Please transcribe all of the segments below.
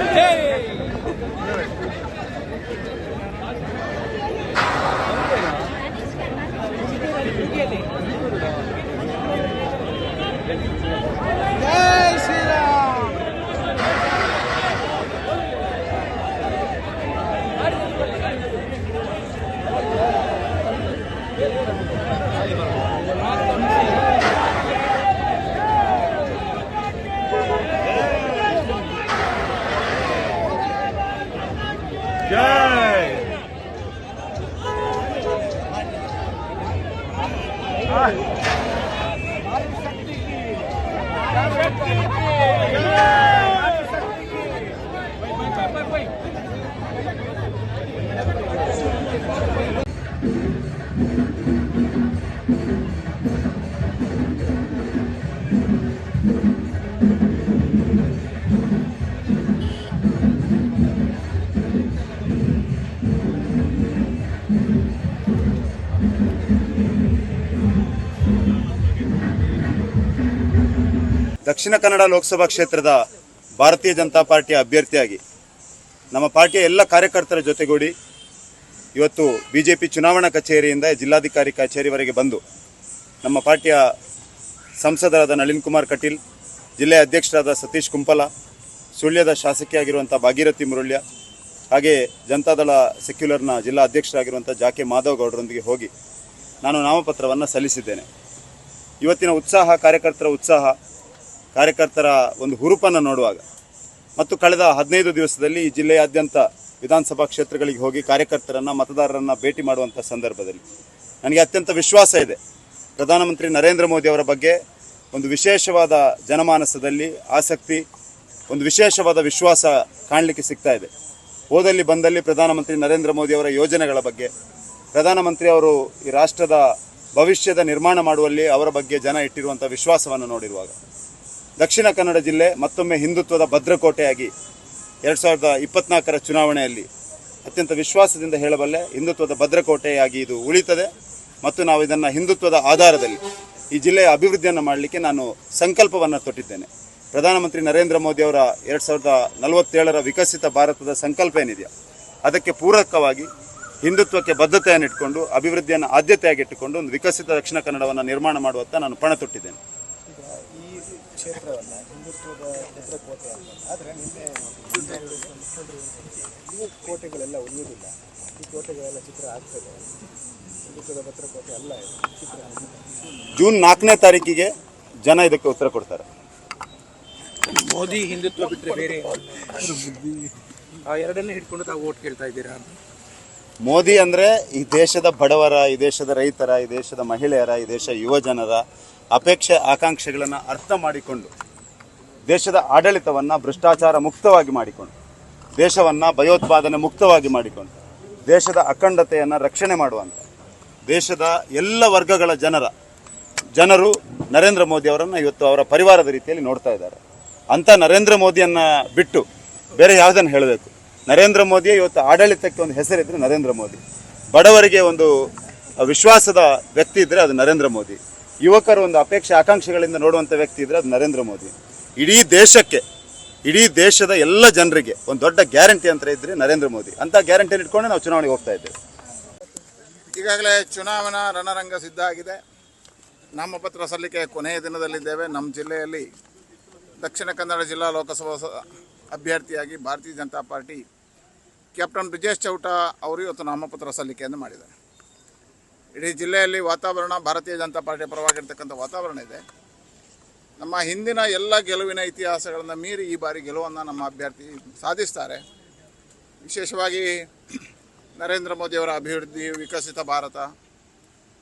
Ei! Dakshina Kannada Lok Sabha ಕ್ಷೇತ್ರದ ಭಾರತೀಯ ಜನತಾ ಪಾರ್ಟಿಯ ಅಭ್ಯರ್ಥಿಯಾಗಿ ನಮ್ಮ ಪಾರ್ಟಿಯ ಎಲ್ಲ ಕಾರ್ಯಕರ್ತರ ಜೊತೆಗೂಡಿ ಇವತ್ತು ಬಿ ಜೆ ಪಿ ಚುನಾವಣಾ ಕಚೇರಿಯಿಂದ ಜಿಲ್ಲಾಧಿಕಾರಿ ಕಚೇರಿವರೆಗೆ ಬಂದು ನಮ್ಮ ಪಾರ್ಟಿಯ ಸಂಸದರಾದ ನಳಿನ್ ಕುಮಾರ್ ಕಟೀಲ್ ಜಿಲ್ಲೆಯ ಅಧ್ಯಕ್ಷರಾದ ಸತೀಶ್ ಕುಂಪಲ, ಸುಳ್ಯದ ಶಾಸಕಿಯಾಗಿರುವಂಥ ಭಾಗೀರಥಿ ಮುರುಳ್ಯ ಹಾಗೆ ಜನತಾದಳ ಸೆಕ್ಯುಲರ್ನ ಜಿಲ್ಲಾ ಅಧ್ಯಕ್ಷರಾಗಿರುವಂಥ ಜಾಕೆ ಮಾಧವ್ ಗೌಡರೊಂದಿಗೆ ಹೋಗಿ ನಾನು ನಾಮಪತ್ರವನ್ನು ಸಲ್ಲಿಸಿದ್ದೇನೆ. ಇವತ್ತಿನ ಉತ್ಸಾಹ, ಕಾರ್ಯಕರ್ತರ ಉತ್ಸಾಹ, ಕಾರ್ಯಕರ್ತರ ಒಂದು ಹುರುಪನ್ನು ನೋಡುವಾಗ ಮತ್ತು ಕಳೆದ ಹದಿನೈದು ದಿವಸದಲ್ಲಿ ಈ ಜಿಲ್ಲೆಯಾದ್ಯಂತ ವಿಧಾನಸಭಾ ಕ್ಷೇತ್ರಗಳಿಗೆ ಹೋಗಿ ಕಾರ್ಯಕರ್ತರನ್ನು, ಮತದಾರರನ್ನು ಭೇಟಿ ಮಾಡುವಂಥ ಸಂದರ್ಭದಲ್ಲಿ ನನಗೆ ಅತ್ಯಂತ ವಿಶ್ವಾಸ ಇದೆ. ಪ್ರಧಾನಮಂತ್ರಿ ನರೇಂದ್ರ ಮೋದಿ ಅವರ ಬಗ್ಗೆ ಒಂದು ವಿಶೇಷವಾದ ಜನಮಾನಸದಲ್ಲಿ ಆಸಕ್ತಿ, ಒಂದು ವಿಶೇಷವಾದ ವಿಶ್ವಾಸ ಕಾಣಲಿಕ್ಕೆ ಸಿಗ್ತಾ ಇದೆ. ಹೋದಲ್ಲಿ ಬಂದಲ್ಲಿ ಪ್ರಧಾನಮಂತ್ರಿ ನರೇಂದ್ರ ಮೋದಿ ಅವರ ಯೋಜನೆಗಳ ಬಗ್ಗೆ. ಪ್ರಧಾನಮಂತ್ರಿ ಅವರು ಈ ರಾಷ್ಟ್ರದ ಭವಿಷ್ಯದ ನಿರ್ಮಾಣ ಮಾಡುವಲ್ಲಿ ಅವರ ಬಗ್ಗೆ ಜನ ಇಟ್ಟಿರುವಂಥ ವಿಶ್ವಾಸವನ್ನು ನೋಡಿರುವಾಗ. ದಕ್ಷಿಣ ಕನ್ನಡ ಜಿಲ್ಲೆ ಮತ್ತೊಮ್ಮೆ ಹಿಂದುತ್ವದ ಭದ್ರಕೋಟೆಯಾಗಿ ಎರಡು ಸಾವಿರದ ಇಪ್ಪತ್ನಾಲ್ಕರ ಚುನಾವಣೆಯಲ್ಲಿ ಅತ್ಯಂತ ವಿಶ್ವಾಸದಿಂದ ಹೇಳಬಲ್ಲೆ ಹಿಂದುತ್ವದ ಭದ್ರಕೋಟೆಯಾಗಿ ಇದು ಉಳಿತದೆ ಮತ್ತು ನಾವು ಇದನ್ನು ಹಿಂದುತ್ವದ ಆಧಾರದಲ್ಲಿ ಈ ಜಿಲ್ಲೆಯ ಅಭಿವೃದ್ಧಿಯನ್ನು ಮಾಡಲಿಕ್ಕೆ ನಾನು ಸಂಕಲ್ಪವನ್ನು ತೊಟ್ಟಿದ್ದೇನೆ. ಪ್ರಧಾನಮಂತ್ರಿ ನರೇಂದ್ರ ಮೋದಿ ಅವರ ಎರಡು ಸಾವಿರದ ನಲವತ್ತೇಳರ ವಿಕಸಿತ ಭಾರತದ ಸಂಕಲ್ಪ ಏನಿದೆಯಾ ಅದಕ್ಕೆ ಪೂರಕವಾಗಿ ಹಿಂದುತ್ವಕ್ಕೆ ಬದ್ಧತೆಯನ್ನು ಇಟ್ಕೊಂಡು ಅಭಿವೃದ್ಧಿಯನ್ನು ಆದ್ಯತೆಯಾಗಿ ಇಟ್ಟುಕೊಂಡು ಒಂದು ವಿಕಸಿತ ದಕ್ಷಿಣ ಕನ್ನಡವನ್ನು ನಿರ್ಮಾಣ ಮಾಡುವತ್ತ ನಾನು ಪಣ ತೊಟ್ಟಿದ್ದೇನೆ. ಕೋಟೆಗಳೆಲ್ಲ ಉಳಿಯುವುದಿಲ್ಲ. ಈ ಕೋಟೆಗಳೆಲ್ಲ ಆಗ್ತದೆ. ಚಿತ್ರ ಜೂನ್ ನಾಲ್ಕನೇ ತಾರೀಕಿಗೆ ಜನ ಇದಕ್ಕೆ ಉತ್ತರ ಕೊಡ್ತಾರೆ. ಮೋದಿ ಹಿಂದುತ್ವ ಬಿಟ್ಟರೆ ಬೇರೆ ಆ ಎರಡನ್ನೇ ಹಿಡ್ಕೊಂಡು ತಾವು ಓಟ್ ಕೇಳ್ತಾ ಇದ್ದೀರಾ? ಮೋದಿ ಅಂದರೆ ಈ ದೇಶದ ಬಡವರ, ಈ ದೇಶದ ರೈತರ, ಈ ದೇಶದ ಮಹಿಳೆಯರ, ಈ ದೇಶ ಯುವ ಜನರ ಅಪೇಕ್ಷೆ, ಆಕಾಂಕ್ಷೆಗಳನ್ನು ಅರ್ಥ ಮಾಡಿಕೊಂಡು, ದೇಶದ ಆಡಳಿತವನ್ನು ಭ್ರಷ್ಟಾಚಾರ ಮುಕ್ತವಾಗಿ ಮಾಡಿಕೊಂಡು, ದೇಶವನ್ನು ಭಯೋತ್ಪಾದನೆ ಮುಕ್ತವಾಗಿ ಮಾಡಿಕೊಂಡು, ದೇಶದ ಅಖಂಡತೆಯನ್ನು ರಕ್ಷಣೆ ಮಾಡುವಂಥ ದೇಶದ ಎಲ್ಲ ವರ್ಗಗಳ ಜನರ, ಜನರು ನರೇಂದ್ರ ಮೋದಿ ಅವರನ್ನು ಇವತ್ತು ಅವರ ಪರಿವಾರದ ರೀತಿಯಲ್ಲಿ ನೋಡ್ತಾ ಇದ್ದಾರೆ. ಅಂಥ ನರೇಂದ್ರ ಮೋದಿಯನ್ನು ಬಿಟ್ಟು ಬೇರೆ ಯಾವುದನ್ನು ಹೇಳಬೇಕು? ನರೇಂದ್ರ ಮೋದಿ ಇವತ್ತು ಆಡಳಿತಕ್ಕೆ ಒಂದು ಹೆಸರಿದ್ರೆ ನರೇಂದ್ರ ಮೋದಿ. ಬಡವರಿಗೆ ಒಂದು ವಿಶ್ವಾಸದ ವ್ಯಕ್ತಿ ಇದ್ದರೆ ಅದು ನರೇಂದ್ರ ಮೋದಿ. ಯುವಕರು ಒಂದು ಅಪೇಕ್ಷೆ ಆಕಾಂಕ್ಷೆಗಳಿಂದ ನೋಡುವಂಥ ವ್ಯಕ್ತಿ ಇದ್ದರೆ ಅದು ನರೇಂದ್ರ ಮೋದಿ. ಇಡೀ ದೇಶಕ್ಕೆ, ಇಡೀ ದೇಶದ ಎಲ್ಲ ಜನರಿಗೆ ಒಂದು ದೊಡ್ಡ ಗ್ಯಾರಂಟಿ ಅಂತ ಇದ್ದರೆ ನರೇಂದ್ರ ಮೋದಿ. ಅಂತ ಗ್ಯಾರಂಟಿಯನ್ನು ಇಟ್ಕೊಂಡು ನಾವು ಚುನಾವಣೆಗೆ ಹೋಗ್ತಾ ಇದ್ದೇವೆ. ಈಗಾಗಲೇ ಚುನಾವಣಾ ರಣರಂಗ ಸಿದ್ಧ ಆಗಿದೆ. ನಾಮಪತ್ರ ಸಲ್ಲಿಕೆ ಕೊನೆಯ ದಿನದಲ್ಲಿದ್ದೇವೆ. ನಮ್ಮ ಜಿಲ್ಲೆಯಲ್ಲಿ ದಕ್ಷಿಣ ಕನ್ನಡ ಜಿಲ್ಲಾ ಲೋಕಸಭಾ ಅಭ್ಯರ್ಥಿಯಾಗಿ ಭಾರತೀಯ ಜನತಾ ಪಾರ್ಟಿ ಕ್ಯಾಪ್ಟನ್ ಬ್ರಿಜೇಶ್ ಚೌಟ ಅವರು ಇವತ್ತು ನಾಮಪತ್ರ ಸಲ್ಲಿಕೆಯನ್ನು ಮಾಡಿದ್ದಾರೆ. ಇಡೀ ಜಿಲ್ಲೆಯಲ್ಲಿ ವಾತಾವರಣ ಭಾರತೀಯ ಜನತಾ ಪಾರ್ಟಿಯ ಪರವಾಗಿರ್ತಕ್ಕಂಥ ವಾತಾವರಣ ಇದೆ. ನಮ್ಮ ಹಿಂದಿನ ಎಲ್ಲ ಗೆಲುವಿನ ಇತಿಹಾಸಗಳನ್ನು ಮೀರಿ ಈ ಬಾರಿ ಗೆಲುವನ್ನು ನಮ್ಮ ಅಭ್ಯರ್ಥಿ ಸಾಧಿಸ್ತಾರೆ. ವಿಶೇಷವಾಗಿ ನರೇಂದ್ರ ಮೋದಿಯವರ ಅಭಿವೃದ್ಧಿ, ವಿಕಸಿತ ಭಾರತ,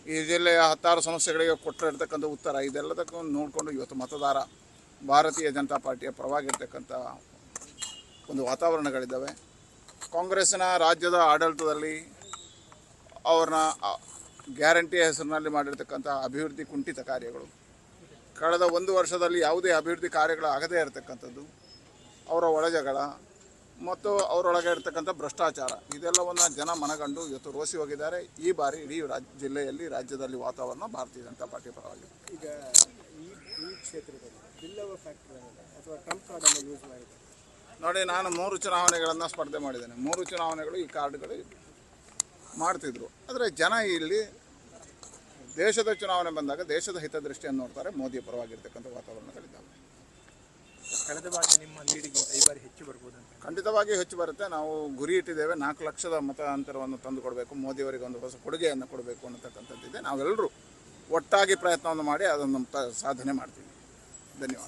ಈ ಜಿಲ್ಲೆಯ ಹತ್ತಾರು ಸಮಸ್ಯೆಗಳಿಗೆ ಕೊಟ್ಟಿರ್ತಕ್ಕಂಥ ಉತ್ತರ, ಇದೆಲ್ಲದಕ್ಕೂ ನೋಡಿಕೊಂಡು ಇವತ್ತು ಮತದಾರ ಭಾರತೀಯ ಜನತಾ ಪಾರ್ಟಿಯ ಪರವಾಗಿರ್ತಕ್ಕಂಥ ಒಂದು ವಾತಾವರಣಗಳಿದ್ದಾವೆ. ಕಾಂಗ್ರೆಸ್ಸಿನ ರಾಜ್ಯದ ಆಡಳಿತದಲ್ಲಿ ಅವ್ರನ್ನ ಗ್ಯಾರಂಟಿ ಹೆಸರಿನಲ್ಲಿ ಮಾಡಿರ್ತಕ್ಕಂಥ ಅಭಿವೃದ್ಧಿ ಕುಂಠಿತ ಕಾರ್ಯಗಳು. ಕಳೆದ ಒಂದು ವರ್ಷದಲ್ಲಿ ಯಾವುದೇ ಅಭಿವೃದ್ಧಿ ಕಾರ್ಯಗಳು ಆಗದೇ ಇರತಕ್ಕಂಥದ್ದು. ಅವರ ಒಳಜಗಳ ಮತ್ತು ಅವರೊಳಗೆ ಇರ್ತಕ್ಕಂಥ ಭ್ರಷ್ಟಾಚಾರ, ಇದೆಲ್ಲವನ್ನು ಜನ ಮನಗಂಡು ಇವತ್ತು ರೋಸಿ ಹೋಗಿದ್ದಾರೆ. ಈ ಬಾರಿ ಇಡೀ ರಾಜ್ಯ ಜಿಲ್ಲೆಯಲ್ಲಿ ರಾಜ್ಯದಲ್ಲಿ ವಾತಾವರಣ ಭಾರತೀಯ ಜನತಾ ಪಾರ್ಟಿ ಪರವಾಗಿದೆ. ಈಗ ಈ ಈ ಕ್ಷೇತ್ರದಲ್ಲಿ ಬಿಲ್ಲವ ಅಥವಾ ಟ್ರಂಪ್ ಕಾರ್ಡನ್ನು ಯೂಸ್ ನೋಡಿ ನಾನು ಮೂರು ಚುನಾವಣೆಗಳನ್ನು ಸ್ಪರ್ಧೆ ಮಾಡಿದ್ದೇನೆ. ಮೂರು ಚುನಾವಣೆಗಳು ಈ ಕಾರ್ಡ್ಗಳು ಮಾಡ್ತಿದ್ರು. ಆದರೆ ಜನ ಇಲ್ಲಿ ದೇಶದ ಚುನಾವಣೆ ಬಂದಾಗ ದೇಶದ ಹಿತದೃಷ್ಟಿಯನ್ನು ನೋಡ್ತಾರೆ. ಮೋದಿಯ ಪರವಾಗಿರ್ತಕ್ಕಂಥ ವಾತಾವರಣಗಳಿದ್ದಾವೆ ಕಳೆದ ಬಾರಿ ನಿಮ್ಮ ಲೀಡಿಗಿಂತ ಈ ಬಾರಿ ಹೆಚ್ಚು ಬರ್ಬೋದು ಅಂತ ಖಂಡಿತವಾಗಿ ಹೆಚ್ಚು ಬರುತ್ತೆ. ನಾವು ಗುರಿ ಇಟ್ಟಿದ್ದೇವೆ. ನಾಲ್ಕು ಲಕ್ಷದ ಮತ ಅಂತರವನ್ನು ತಂದು ಕೊಡಬೇಕು ಮೋದಿಯವರಿಗೆ ಒಂದು ಹೊಸ ಕೊಡುಗೆಯನ್ನು ಕೊಡಬೇಕು ಅನ್ನತಕ್ಕಂಥದ್ದಿದೆ. ನಾವೆಲ್ಲರೂ ಒಟ್ಟಾಗಿ ಪ್ರಯತ್ನವನ್ನು ಮಾಡಿ ಅದನ್ನು ತ- ಸಾಧನೆ ಮಾಡ್ತೀವಿ. than